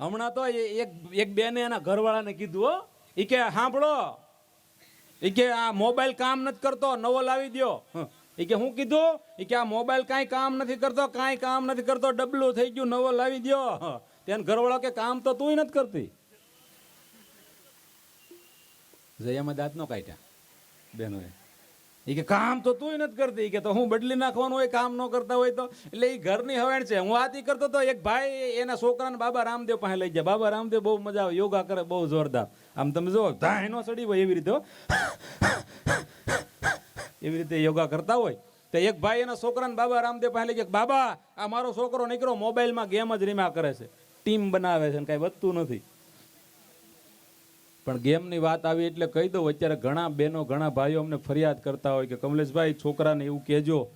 હમણાં તો એ- એક એક બેને એના ઘરવાળાને કીધું, હો. ઈ કે સાંભળો એ કે, આ મોબાઈલ કામ નથી કરતો, નવો લાવી હં. ઈ કે, હું કીધું? ઈ કે, આ મોબાઈલ કાંઈ કામ નથી કરતો, કાંઈ કામ નથી કરતો, ડબલું થઈ ગયું, નવો લાવી હં. તેને ઘરવાળો કે, કામ તો તુંય નથી કરતી. જયામાં દાંત નો કાઢ્યા, બેનોએ. ઈ કે, કામ તો તુંય નથી કરતી. કે, તો હું બદલી નાખવાનું હોય, કામ ન કરતા હોય તો. એટલે એ ઘરની હવેણ છે. હું આથી કરતો તો એક ભાઈ એના છોકરાને બાબા રામદેવ પાસે લઈ જાય બાબા રામદેવ બહુ મજા આવે, યોગા કરે, બહુ જોરદાર. આમ તમે જો ધાય નો સડી હોય એવી રીતે એવી રીતે યોગા કરતા હોય. તો એક ભાઈ એના છોકરાને બાબા રામદેવ પાસે લઈ જાય બાબા, આ મારો છોકરો નીકળો મોબાઈલમાં ગેમ જ રીમા કરે છે. ટીમ બનાવે છે ને કાંઈ વધતું નથી. પણ ગેમની વાત આવી એટલે કહી દઉં, અત્યારે ઘણા બહેનો, ઘણા ભાઈઓ અમને ફરિયાદ કરતા હોય કે કમલેશભાઈ, છોકરાને એવું કહેજો,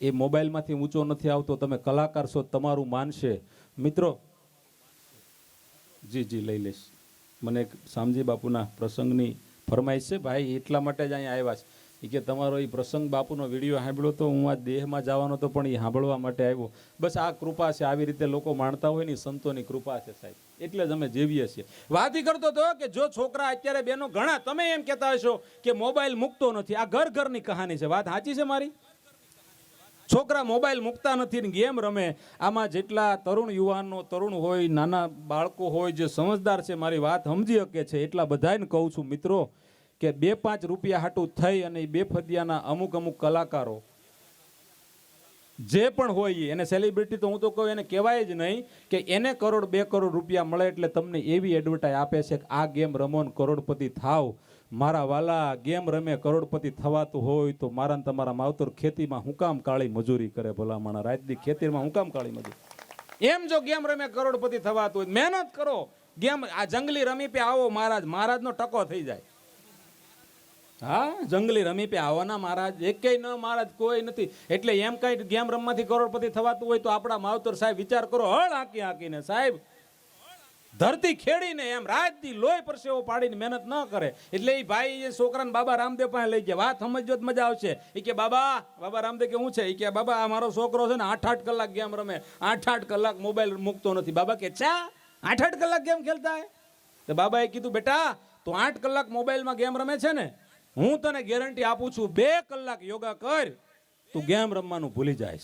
એ મોબાઈલમાંથી ઊંચો નથી આવતો, તમે કલાકાર છો, તમારું માનશે. મિત્રો, જી જી, લઈ લઈશ. મને એક શામજી બાપુના પ્રસંગની ફરમાઈશ છે, ભાઈ, એટલા માટે જ અહીંયા આવ્યા છે. એ કે, તમારો એ પ્રસંગ બાપુનો વીડિયો સાંભળ્યો તો હું આ દેહમાં જવાનો તો પણ એ સાંભળવા માટે આવ્યો. બસ આ કૃપા છે, આવી રીતે લોકો માણતા હોય ને સંતોની કૃપા છે સાહેબ. એટલે જ અમે જીવીએ છીએ. વાત કરતો હતો કે જો છોકરા અત્યારે બેનો ઘણા, તમે એમ કહેતા હશો કે મોબાઈલ મૂકતો નથી. આ ઘર ઘરની કહાની છે. વાત સાચી છે મારી? છોકરા મોબાઈલ મૂકતા નથી ને ગેમ રમે. આમાં જેટલા તરુણ યુવાનો તરુણ હોય, નાના બાળકો હોય, જે સમજદાર છે, મારી વાત સમજી શકે છે. એટલા બધાને કહું છું મિત્રો કે બે પાંચ રૂપિયા હાટું થઈ અને બે ફદિયાના અમુક અમુક કલાકારો જે પણ હોય એને સેલિબ્રિટી તો હું તો કહું, એને કહેવાય જ નહીં કે એને કરોડ બે કરોડ રૂપિયા મળે એટલે તમને એવી એડવર્ટાઈઝ આપે છે કે આ ગેમ રમો ને કરોડપતિ થાવ. મારા વાલા ગેમ રમે, કરોડપતિ થવાતું હોય તો મારા તમારા માવતર ખેતીમાં હું કામ કાળી મજૂરી કરે ભલામણા. રાજની ખેતીમાં હું કામ કાળી મજૂરી. એમ જો ગેમ રમે, કરોડપતિ થવાતું હોય, મહેનત કરો. ગેમ આ જંગલી રમી પે આવો, મહારાજ, મહારાજનો ટકો થઈ જાય. હા, જંગલી રમી પે, આવવાના મહારાજ. એકેય ન, મહારાજ, કોઈ નથી. એટલે એમ કઈ ગેમ રમવાથી કરોડપતિ થવાતું હોય તો આપણા માવતર સાહેબ વિચાર કરો, હળ હાંકી હાંકીને સાહેબ. ધરતી ખેડીને એમ રાતથી લોહી પરસેવો પાડીને મહેનત ન કરે. એટલે એ ભાઈ એ છોકરાને બાબા રામદેવ પાસે લઈ ગયા. વાત સમજજો તો મજા આવશે. એ કે, બાબા બાબા રામદેવ કે હું છે? એ કે, બાબા, આ મારો છોકરો છે ને આઠ આઠ કલાક ગેમ રમે. આઠ આઠ કલાક મોબાઈલ મૂકતો નથી. બાબા કે, ચા? આઠ આઠ કલાક ગેમ ખેલતા હે? તો બાબાએ કીધું, બેટા, તું આઠ કલાક મોબાઈલમાં ગેમ રમે છે ને હું તને ગેરંટી આપું છું, બે કલાક યોગા કર, તું ગેમ રમવાનું ભૂલી જાય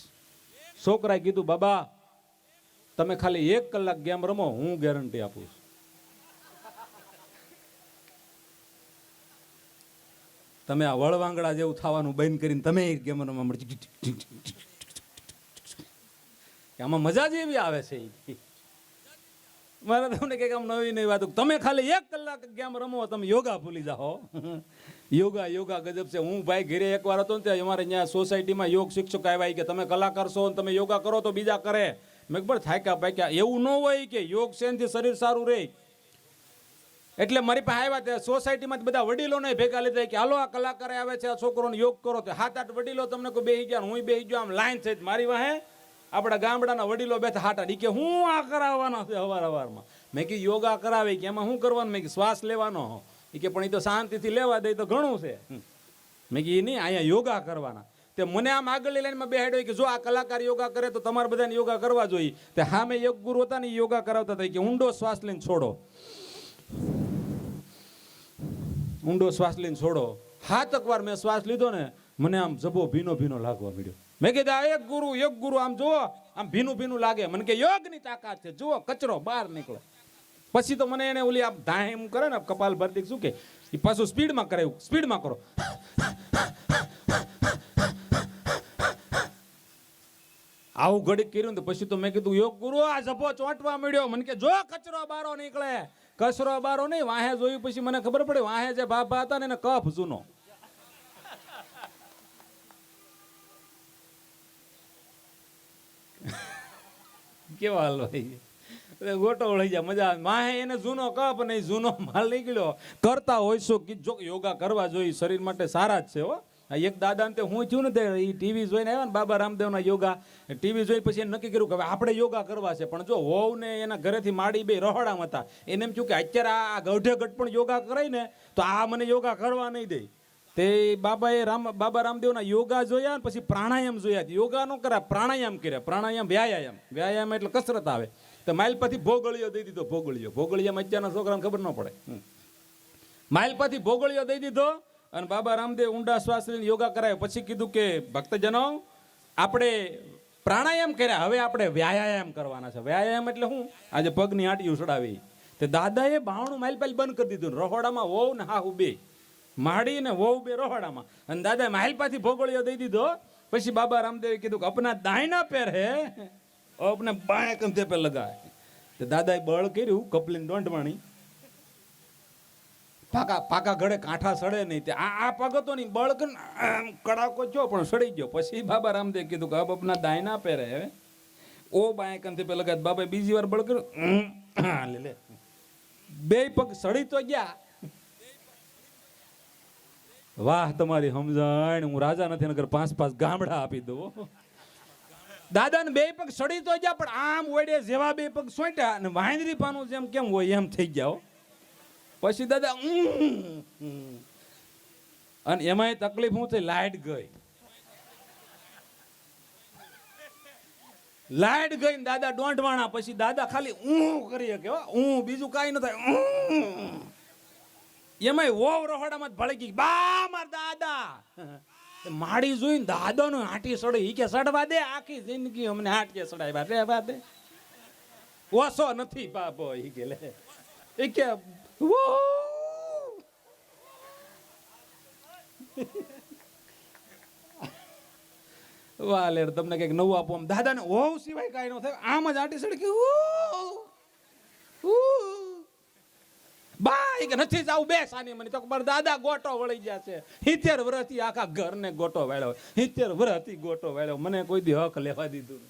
છોકરાએ કીધું, બાબા, તમે ખાલી એક કલાક ગેમ રમો, હું ગેરંટી આપું છું. તમે આ વળવાંગડા જેવું થવાનું બંધ કરીને તમે ગેમ રમવા મળી આમાં મજા જ એવી આવે છે. મારે તમને કંઈક આમ નવી નવી વાત. તમે ખાલી એક કલાક ગેમ રમો, તમે યોગા ભૂલી જાઓ. યોગા યોગા ગજબ છે. હું ભાઈ ઘરે એકવાર હતો ને ત્યાં અમારે અહીંયા સોસાયટીમાં યોગ શિક્ષક આવ્યા કે, તમે કલાકાર છો ને તમે યોગા કરો તો બીજા કરે. મેં પણ થાક્યા પાક્યા. એવું ન હોય કે યોગ શેનથી શરીર સારું રહે. એટલે મારી પાસે આવ્યા તે સોસાયટીમાં બધા વડીલોને ભેગા લીધા કે, હાલો, આ કલાકારે આવે છે, આ છોકરોને યોગ કરો. તો હાથ આઠ વડીલો તમને કોઈ બેહી ગયા હું બેહી ગયો, આમ લાઈન થઈ મારી વાહે. આપણા ગામડાના વડીલો બેઠા હાટા એ કે હું આ કરાવવાનો છે અવાર અવારમાં મેં કીધું યોગા કરાવે કે એમાં શું કરવાનું? મેં કીધું શ્વાસ લેવાનો એ કે પણ એ તો શાંતિથી લેવા દે તો ઘણું છે. મેં કીધું નહીં અહીંયા યોગા કરવાના. તે મને આમ આગળની લાઈનમાં બેહાડ્યો કે જો આ કલાકાર યોગા કરે તો તમારે બધાને યોગા કરવા જોઈએ. તે હા મેં યોગ ગુરુ હતા ને યોગા કરાવતા હતા કે ઊંડો શ્વાસ લઈને છોડો. ઊંડો શ્વાસ લઈને છોડો. હાથક વાર મેં શ્વાસ લીધો ને મને આમ જબો ભીનો ભીનો લાગવા મળ્યો મેં કીધું, આ એક ગુરુ એક ગુરુ, આમ જુઓ, આમ ભીનું ભીનું લાગે. મને કે, યોગની તાકાત છે, જુઓ, કચરો બહાર નીકળે. પછી તો મને એને ઓલી આમ ધામ કરે ને કપાલ ભરતી, શું કે એ પાછું સ્પીડમાં કરે, સ્પીડમાં કરો. આવું ઘડીક કર્યું ને પછી તો મેં કીધું, યોગ ગુરુ, આ જભો ચોંટવા મળ્યો મને કે, જો કચરો બારો નીકળે. કચરો બારો નહીં, વાહે જોયું, પછી મને ખબર પડે, વાહે જે ભાભા હતા ને, એને કફ જૂનો. કેવા હાલ ભાઈ ગોટો વળી જાય મજા માહે એને જૂનો કપ નહીં જૂનો માલ નીકળ્યો. કરતા હોય શું? કે જો યોગા કરવા જોઈએ, શરીર માટે સારા જ છે, હો. એક દાદાને તે હું થયું ને તે એ ટીવી જોઈને આવ્યા ને બાબા રામદેવના યોગા. ટીવી જોઈને પછી એને નક્કી કર્યું કે હવે આપણે યોગા કરવા છે. પણ જો હોવ ને એના ઘરેથી માડી બે રહોડામાં હતા. એને એમ થયું કે અત્યારે આ ગઢે ગઢ પણ યોગા કરાય ને, તો આ મને યોગા કરવા નહીં દે. તે બાબાએ રામ, બાબા રામદેવના યોગા જોયા ને પછી પ્રાણાયામ જોયા. યોગા નો કર્યા, પ્રાણાયામ કર્યા. પ્રાણાયામ વ્યાયામ. વ્યાયામ એટલે કસરત આવે. તો માઇલ પાથી ભોગળીઓ દઈ દીધો, ભોગળીઓ. ભોગળિયામાં અત્યારના છોકરાને ખબર ન પડે. માઇલપાથી માઇલ પાથી ભોગળીઓ દઈ દીધો અને બાબા રામદેવ ઊંડા શ્વાસ લઈને યોગા કરાયો. પછી કીધું કે, ભક્તજનો, આપણે પ્રાણાયામ કર્યા. હવે આપણે વ્યાયામ કરવાના છે. વ્યાયામ એટલે શું આજે પગની આંટી ઉછડાવી તે દાદાએ બાવણું માઇલ બંધ કરી દીધું રહોડામાં હોવ ને હાહુ બે. માડીને વહુ બે રોહડામાં. અને દાદા દાદાએ માહિલપાથી ભોગળીઓ દઈ દીધો. પછી બાબા રામદેવે કીધું કે અપના દાયના પહેરે અપને બાયા કંધે પે લગાય. તો દાદાએ બળ કર્યું, કપલીને દોંઢવાણી પાકા પાકા ઘડે કાંઠા સડે નહીં. તે આ આ પગ હતો નહીં બળ કડાકો જો, પણ સડી ગયો. પછી બાબા રામદેવ કીધું કે અબ અપના દાયના પહેરે હવે ઓ બાયા કંથે પે લગાય. બાબાએ બીજી વાર બળ કર્યું લે લે. બે પગ સડી તો ગયા. વાહ, તમારી સમજણ. હું રાજા નથી નગર પાંચ પાંચ ગામડા આપી દઉં દાદાને બે પગ સડી તો ગયા, પણ આમ ઓડે જેવા બે પગ સોંટ્યા અને વાંદરી પાનું જેમ કેમ હોય એમ થઈ ગયા પછી દાદા. અને એમાંય તકલીફ શું થઈ? લાઈટ ગઈ. લાઈટ ગઈ ને દાદા દોંઢવાણા, પછી દાદા ખાલી ઊં કરી શકે ઊં બીજું કાંઈ ન થાય. ઊં. એમાંય ઓવ રહોડામાં ભળકી બા, માર દાદા. માડી જોઈને દાદાનો હાટી સડે. ઈ કે સડવા દે, આખી જિંદગી અમને હાટીએ સડાવ્યા. રહેવા દે. ઓસો નથી બાપો, ઈ કે લે. ઈ કે વાલેર લેર તમને કંઈક નવું આપો આમ. દાદાને ઓહ સિવાય કાંઈ ન થાય. આમ જ આટી સડે કે નથી જાવું બે મને. તો મારા દાદા ગોટો વળી ગયા છે. હિત્તેર વર્ષથી આખા ઘરને ગોટો વાળ્યો. હિત્તેર વર્ષથી ગોટો વાળ્યો. મને કોઈ દી હક લેવા દીધું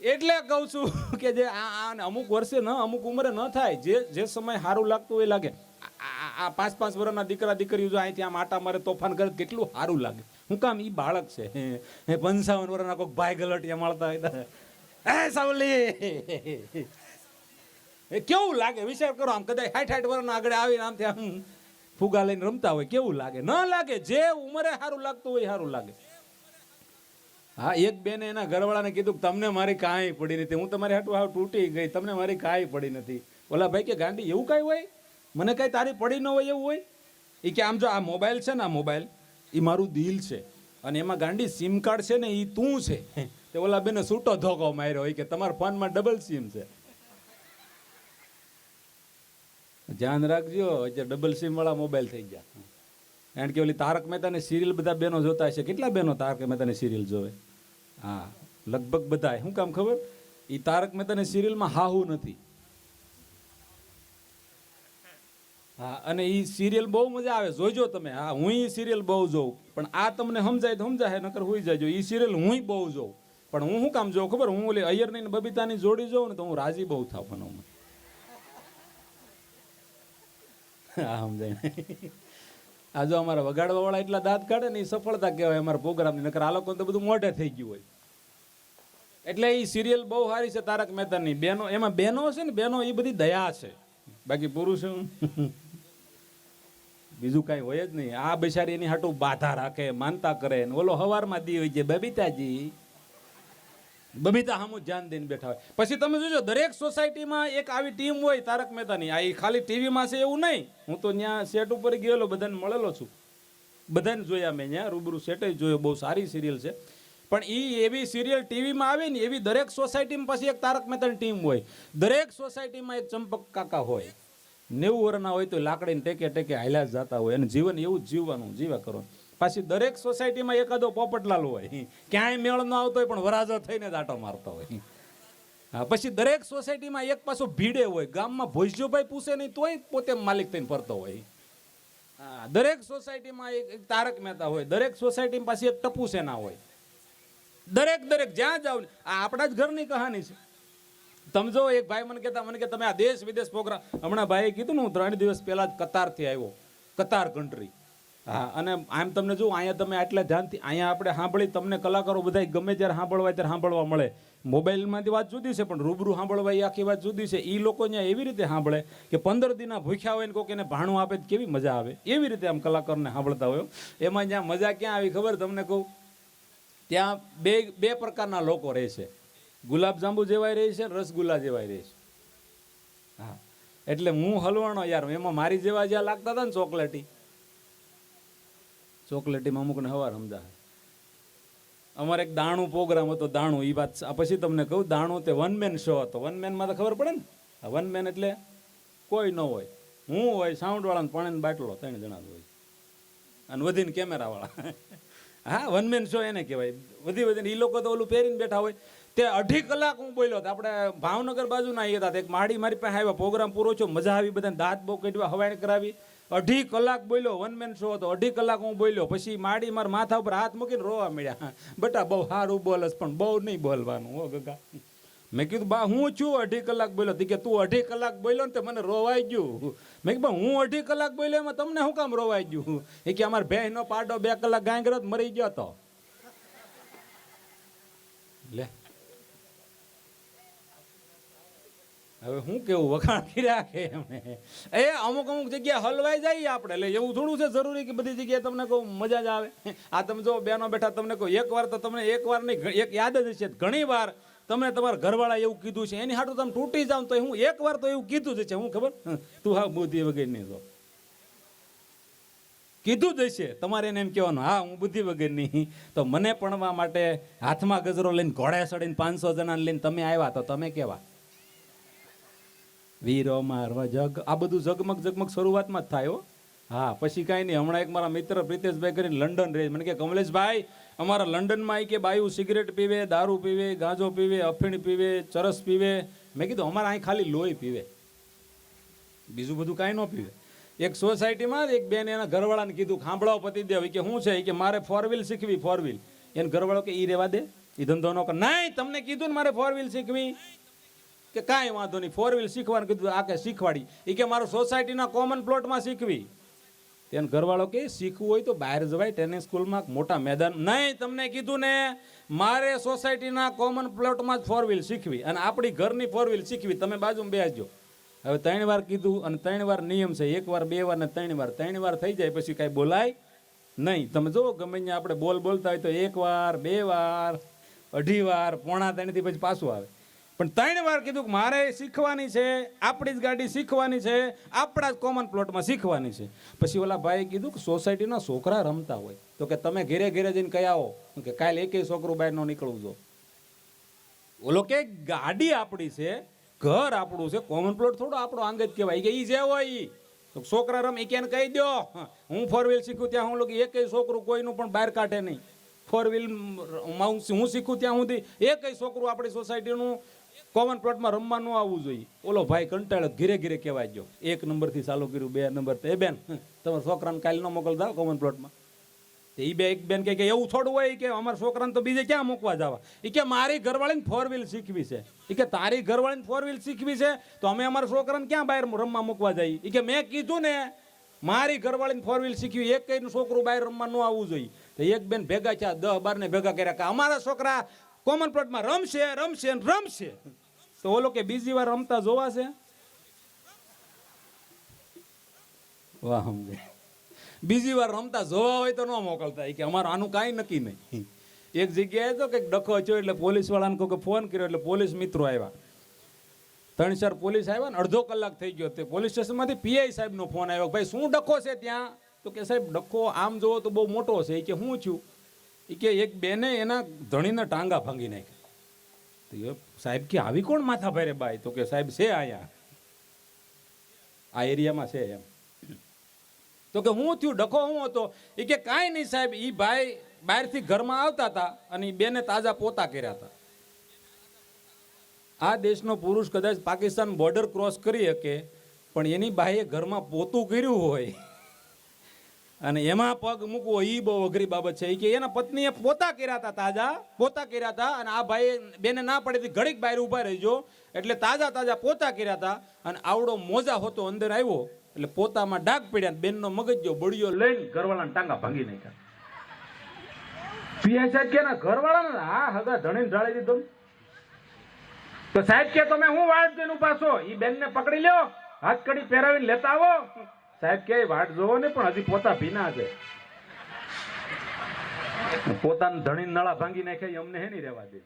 એટલે કહું છું કે જે આ અમુક વર્ષે ન, અમુક ઉંમરે ન થાય. જે જે સમય સારું લાગતું હોય લાગે. આ- પાંચ પાંચ વર્ષના દીકરા દીકરીઓ જો અહીંથી આમ આટા મારે તોફાન કરે, કેટલું સારું લાગે. હું કામ એ બાળક છે. પંચાવન વર્ષના કોઈક ભાઈ ગલટિયા મળતા હોય સાવલી! એ કેવું લાગે? વિચાર કરો, આમ કદાચ હાઠ હાઠ વર્ષના આગળ આવીને આમથી આમ ફુગા લઈને રમતા હોય, કેવું લાગે? ન લાગે, જે ઉંમરે સારું લાગતું હોય સારું લાગે. હા, એક બેને એના ઘરવાળાને કીધું તમને મારી કાંઈ પડી નથી. હું તમારી હાટું હાવ તૂટી ગઈ, તમને મારી કાંઈ પડી નથી. ઓલા ભાઈ કે, ગાંડી, એવું કાંઈ હોય? મને કાંઈ તારી પડી ન હોય એવું હોય? એ કે, આમ જો, આ મોબાઈલ છે ને, આ મોબાઈલ એ મારું દિલ છે. અને એમાં ગાંડી સિમ કાર્ડ છે ને એ તું છે. તે ઓલા બેને છૂટો ધોકો માર્યો હોય કે, તમારા ફોનમાં ડબલ સિમ છે. ધ્યાન રાખજો અત્યારે ડબલ સિમ વાળા મોબાઈલ થઈ ગયા. કારણ કે ઓલી તારક મહેતાની સિરિયલ બધા બેનો જોતા હશે. કેટલા બેનો તારક મહેતાની સિરિયલ જોવે? હા, લગભગ બધા શું કામ ખબર? એ તારક મહેતાની સિરિયલમાં હાહુ નથી. હા, અને એ સિરિયલ બહુ મજા આવે. જોજો તમે. હા હું એ સિરિયલ બહુ જોઉં. પણ આ તમને સમજાય તો સમજાય, નકર હોઈ જાયજો એ સિરિયલ હું બહુ જોઉં. પણ હું શું કામ જોઉં ખબર? હું ઓલી અયરની બબીતાની જોડી જોઉં ને તો હું રાજી બહુ થવાનો હા, સમજાય આ જો અમારા વગાડવા વાળા એટલા દાંત કાઢે ને એ સફળતા કહેવાય અમારા પ્રોગ્રામની, નકર આ લોકો તો બધું મોઢે થઈ ગયું હોય. એટલે એ સિરિયલ બહુ સારી છે તારક મહેતાની. બેનો, એમાં બેનો છે ને, બેનો એ બધી દયા છે. બાકી પુરુષ? બીજું કાંઈ હોય જ નહીં. આ બિચારી એની હાટું બાધા રાખે, માનતા કરે ને. ઓલો હવારમાં દી હોય છે, બબીતાજી. બબીતા સામું ધ્યાન દઈને બેઠા હોય. પછી તમે જોજો, દરેક સોસાયટીમાં એક આવી ટીમ હોય તારક મહેતાની. આ ખાલી ટીવીમાં છે એવું નહીં. હું તો ત્યાં સેટ ઉપર ગયેલો, બધાને મળેલો છું. બધાને જોયા મેં ત્યાં રૂબરૂ સેટે જોયો. બહુ સારી સિરિયલ છે. પણ એ એવી સિરિયલ ટીવીમાં આવે ને, એવી દરેક સોસાયટીમાં પછી એક તારક મહેતાની ટીમ હોય. દરેક સોસાયટીમાં એક ચંપક કાકા હોય. નેવું વર્ષના હોય તો લાકડીને ટેકે ટેકે હાલ્યા જતા હોય. અને જીવન એવું જ જીવવાનું, જીવા કરવાનું. પાછી દરેક સોસાયટીમાં એકાદો પોપટલાલ હોય. ક્યાંય મેળ ન આવતો હોય પણ વરાજો થઈને દાંટો મારતો હોય. હા, પછી દરેક સોસાયટીમાં એક પાછો ભીડે હોય. ગામમાં ભોજ્યોભાઈ પૂછે નહીં તોય પોતે માલિક થઈને ફરતો હોય. હા, દરેક સોસાયટીમાં એક તારક મહેતા હોય. દરેક સોસાયટીમાં પાછી એક ટપુ સેના હોય. દરેક દરેક જ્યાં જાવ આ આપણા જ ઘરની કહાની છે. તમે જો, એક ભાઈ મને કહેતા મને કે, તમે આ દેશ વિદેશ પ્રોગ્રામ હમણાં ભાઈએ કીધું ને, હું ત્રણ દિવસ પહેલાં જ કતારથી આવ્યો. કતાર કન્ટ્રી હા, અને આમ તમને જો અહીંયા તમે આટલા ધ્યાનથી અહીંયા આપણે સાંભળી, તમને કલાકારો બધા ગમે જ્યારે સાંભળવા ત્યારે સાંભળવા મળે. મોબાઈલમાંથી વાત જુદી છે, પણ રૂબરૂ સાંભળવા એ આખી વાત જુદી છે. એ લોકો અહીંયા એવી રીતે સાંભળે કે પંદર દિના ભૂખ્યા હોય ને કોઈક એને ભાણું આપે કેવી મજા આવે. એવી રીતે આમ કલાકારને સાંભળતા હોય. એમાં જ્યાં મજા ક્યાં આવી ખબર તમને કહું? ત્યાં બે બે પ્રકારના લોકો રહે છે. ગુલાબજાંબુ જેવાય રહે છે, રસગુલ્લા જેવાય રહે છે. હા. એટલે હું હલવાણો યાર, એમાં મારી જેવા જ્યાં લાગતા હતા ને ચોકલેટી ચોકલેટીમાં અમુકને હવાર સમજા અમારે એક દાણું પ્રોગ્રામ હતો, દાણું એ વાત પછી તમને કહું, દાણું તે વન મેન શો હતો. વન મેનમાં તો ખબર પડે ને? વન મેન એટલે કોઈ ન હોય. હું હોય, સાઉન્ડવાળાને પાણીનો બાટલો, ત્રણ જણા હોય. અને વધીને કેમેરાવાળા. હા વન મેન શો એને કહેવાય. વધી વધીને એ લોકો તો ઓલું પહેરીને બેઠા હોય. તે અઢી કલાક હું બોલ્યો હતો આપણે ભાવનગર બાજુ ના હતા. એક માડી મારી પાસે આવ્યા, પ્રોગ્રામ પૂરો થયો, મજા આવી બધાને, દાંત બહુ કાઢવા હવાઈ કરાવી. અઢી કલાક બોલ્યો વન મેન શો હતો. અઢી કલાક હું બોલ્યો. પછી માડી મારા માથા ઉપર હાથ મૂકીને રોવા મળ્યા બટા બહુ સારું બોલસ, પણ બહુ નહીં બોલવાનું, હો ગગા. મેં કીધું, બા, હું છું અઢી કલાક બોલ્યો. તી કે, તું અઢી કલાક બોલ્યો ને તે મને રોવાઈ ગયું. મેં કીધું હું અઢી કલાક બોલ્યો એમાં તમને શું કામ રોવાઈ ગયું? એ કે, અમારે ભેંનો પાડો બે કલાક ગાંગરો મરી ગયો તો લે. હવે હું કેવું વખાણ કર્યા કે એમણે એ અમુક અમુક જગ્યાએ હલવાઈ જાય આપણે. એટલે એવું થોડું છે જરૂરી કે બધી જગ્યાએ તમને કહું મજા જ આવે? આ તમે જો બેનો બેઠા તમને કહું એક વાર તો તમને એક વાર નહીં, એક યાદ જ છે ઘણી વાર તમને તમારા ઘરવાળા એવું કીધું છે. એની હાટું તમે તૂટી જાવ તો હું એક વાર તો એવું કીધું જ છે હું ખબર? તું હા બુદ્ધિ વગરની તો કીધું જ હશે. તમારે એને એમ કહેવાનું, હા, હું બુદ્ધિ વગરની. તો મને પણવા માટે હાથમાં ગજરો લઈને ઘોડે ચડીને પાંચસો જણાને લઈને તમે આવ્યા તો તમે કેવા? વીરો મારવા જગ. આ બધું ઝગમગ ઝગમગ શરૂઆતમાં જ થાય હો. હા, પછી કાંઈ નહીં. હમણાં એક મારા મિત્ર પ્રિતેશભાઈ કરીને લંડન રહે મને કે, કમલેશભાઈ, અમારા લંડનમાં આવી કે બાયું સિગરેટ પીવે, દારૂ પીવે, ગાંજો પીવે, અફીણ પીવે, ચરસ પીવે. મેં કીધું, અમારા અહીં ખાલી લોહી પીવે. બીજું બધું કાંઈ ન પીવે. એક સોસાયટીમાં એક બેન એના ઘરવાળાને કીધું, ખાંભળાઓ પતિદેવ કે શું છે? કે, મારે ફોર શીખવી ફોર વ્હીલ એને ઘરવાળો કે એ રેવા દે. એ ધંધો ન કર. નહીં, તમને કીધું ને મારે ફોર શીખવી. કે કાંઈ વાંધો નહીં. ફોર વ્હીલ શીખવાનું કીધું આ કે શીખવાડી. એ કે મારું સોસાયટીના કોમન પ્લોટમાં શીખવી. તેને ઘરવાળો કે શીખવું હોય તો બહાર જવાય ટેનિસ સ્કૂલમાં મોટા મેદાન. નહીં, તમને કીધું ને, મારે સોસાયટીના કોમન પ્લોટમાં જ ફોર વ્હીલ શીખવી અને આપણી ઘરની ફોર વ્હીલ શીખવી. તમે બાજુમાં બેસજો. હવે ત્રણ વાર કીધું અને ત્રણ વાર નિયમ છે. એક વાર, બે વાર ને ત્રણ વાર. ત્રણ વાર થઈ જાય પછી કાંઈ બોલાય નહીં. તમે જુઓ ગમે આપણે બોલ બોલતા હોય તો એક વાર, બે વાર, અઢી વાર, પોણા ત્રણથી પછી પાછું આવે. પણ ત્રણ વાર કીધું કે મારે શીખવાની છે, આપણી જ ગાડી શીખવાની છે, આપણા જ કોમન પ્લોટમાં શીખવાની છે. પછી ઓલા ભાઈએ કીધું કે સોસાયટીના છોકરા રમતા હોય. તો કે તમે ઘેરે ઘેરે જઈને કહી આવો. કે કાલે એકેય છોકરું બહાર ન નીકળવું જો. ઓલો કે ગાડી આપણી છે, ઘર આપણું છે કોમન પ્લોટ થોડો આપણો અંગત કહેવાય. કે એ જે હોય એ તો છોકરા રમ એ કેને કહી દો હું ફોર વ્હીલ શીખું ત્યાં હું લોકો એકેય છોકરું કોઈનું પણ બહાર કાઢે નહીં. ફોર વ્હીલ હું શીખું ત્યાં સુધી એકેય છોકરું આપણી સોસાયટીનું કોમન પ્લોટમાં રમવા ન આવવું જોઈએ. ઓલો ભાઈ કંટાળો ઘીરે ઘીરે કહેવાય ગયો. એક નંબરથી ચાલુ કર્યું, બે નંબર એ બેન તમારા છોકરાને કાલે ન મોકલતા કોમન પ્લોટમાં? તે એ બે એક બેન કહે કે એવું થોડું હોય કે અમારા છોકરાને તો બીજે ક્યાં મૂકવા જવા? એ કે મારી ઘરવાળીને ફોર વ્હીલ શીખવી છે. એ કે તારી ઘરવાળીને ફોર વ્હીલ શીખવી છે તો અમે અમારા છોકરાને ક્યાં બહાર રમવા મૂકવા જઈએ? એ કે મેં કીધું ને, મારી ઘરવાળીને ફોર વ્હીલ શીખવી, એક કઈનું છોકરું બહાર રમવા ન આવવું જોઈએ. તો એક બેન ભેગા થયા દસ બાર ને ભેગા કર્યા કે અમારા છોકરા કોમન પ્લોટમાં રમશે રમશે રમશે. તો ઓલો કે બીજી વાર રમતા જોવાશે વાહ બીજી વાર રમતા જોવા હોય તો ન મોકલતા. કે અમારું આનું કાંઈ નક્કી નહીં. એક જગ્યાએ તો કંઈક ડખો થયો એટલે પોલીસ વાળાને કોઈ ફોન કર્યો એટલે પોલીસ મિત્રો આવ્યા. ત્રણ, ચાર પોલીસ આવ્યા ને અડધો કલાક થઈ ગયો. તે પોલીસ સ્ટેશનમાંથી પીઆઈ સાહેબનો ફોન આવ્યો ભાઈ શું ડખો છે ત્યાં? તો કે સાહેબ, ડખો આમ જોવો તો બહુ મોટો છે. કે શું થયું એ કે એક બેને એના ધણીના ટાંગા ભાંગી નાખ્યા. તો સાહેબ કે, આવી કોણ માથા ભારે બાઈ? તો કે, સાહેબ, છે અહીંયા. આ એરિયામાં છે એમ. તો કે, હું થયું? ડખો હું હતો? એ કે, કાંઈ નહીં સાહેબ એ ભાઈ બહારથી ઘરમાં આવતા હતા અને બેને તાજા પોતા કર્યા હતા. આ દેશનો પુરુષ કદાચ પાકિસ્તાન બોર્ડર ક્રોસ કરી શકે, પણ એની બાઈએ ઘરમાં પોતું કર્યું હોય. અને એમાં પગ મૂકવો એ બહુ અઘરી બાબત છે. કે એના પત્નીએ પોતા કર્યા હતા તાજા, પોતા કર્યા હતા અને આ ભાઈ બેને ના પડે હતી, ઘડીક બહાર ઊભા રહેજો. એટલે તાજા તાજા પોતા કર્યા હતા અને આવડો મોજા હોતો અંદર આવ્યો. એટલે પોતામાં ડાઘ પડ્યા બેનનો બેનનો મગજજો બળિયો લઈને ઘરવાળાના ટાંગા ભાંગી નાખ્યા. પીઆઈ સાહેબ કે ઘરવાળાને હા, હગા ધણીને ઢાળી દીધો તો સાહેબ કે તમે હું વાળ જોઈને પાછો એ બેનને પકડી લ્યો હાથ કડી પહેરાવીને લેતા આવો. સાહેબ કે, વાટ જોવો ને, પણ હજી પોતા ભીના છે. પોતાના ધણી નળા ભાંગી નાખ્યા, ઈ અમને હે નહીં રહેવા દે.